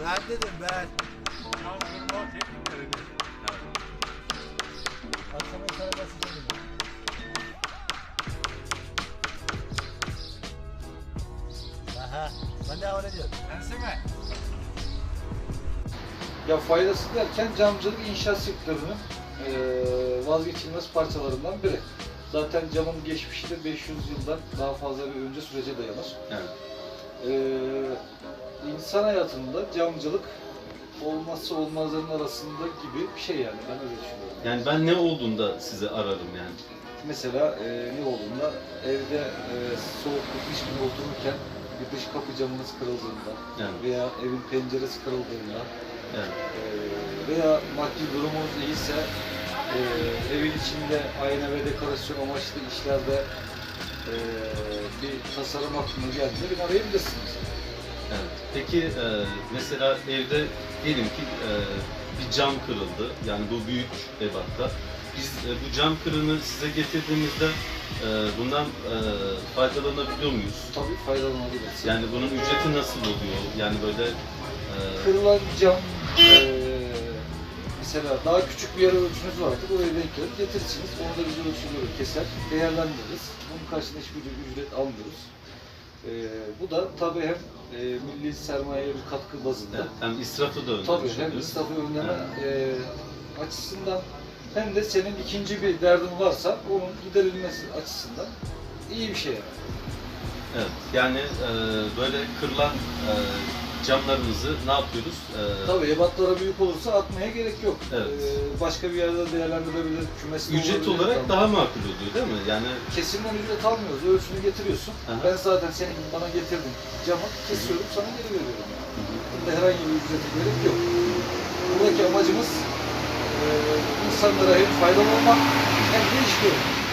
Ben dedim ben. Aha. Ben de öyle diyorum. Ya faydası derken camcılık inşaat sektörünün eee, vazgeçilmez parçalarından biri. Zaten camın geçmişi de 500 yıldan daha fazla bir önce sürece dayanır. Evet. Eee insan hayatında camcılık olmazsa olmazların arasında gibi bir şey yani ben öyle düşünüyorum. Yani ben ne olduğunda sizi ararım yani. Mesela eee, ne olduğunda evde eee soğuk bir kış günü otururken bir dış kapı camınız kırıldığında Yani, veya evin penceresi kırıldığında yani. Ee, veya maddi durumunuz iyiyse e, evin içinde ayna ve dekorasyon amaçlı işlerde e, bir tasarım aklına geldiğinde beni arayabilirsiniz. Evet. Peki e, mesela evde diyelim ki e, bir cam kırıldı. Yani bu büyük ebatta. Biz e, bu cam kırığını size getirdiğimizde e, bundan e, faydalanabiliyor muyuz? Tabii faydalanabilirsiniz. Yani bunun ücreti nasıl oluyor? Yani böyle e, Kırılan cam e, mesela daha küçük bir yere ölçünüz vardır. Oraya denk gelir. Getirirsiniz. Onu da biz ölçülüyoruz. Keser. Değerlendiririz. Bunun karşılığında hiçbir ücret almıyoruz. E, bu da tabii hem e, milli sermayeye bir katkı bazında evet, hem israfı da önlemiş Tabii hem israfı önleme e, açısından hem de senin ikinci bir derdin varsa onun giderilmesi açısından iyi bir şey yani. Evet. Yani e, böyle kırılan e, camlarımızı ne yapıyoruz? E, Tabii ebatlara büyük olursa atmaya gerek yok. Evet. E, başka bir yerde değerlendirebilir, kümesinde Ücret olabilir olarak daha makul oluyor değil mi? Yani Kesimden ücret almıyoruz, ölçünü getiriyorsun. Aha. Ben zaten senin bana getirdin camı kesiyorum, sana geri veriyorum. Burada herhangi bir ücrete gerek yok. Buradaki amacımız e, insanlara hem faydalı olmak hem de iş görmek.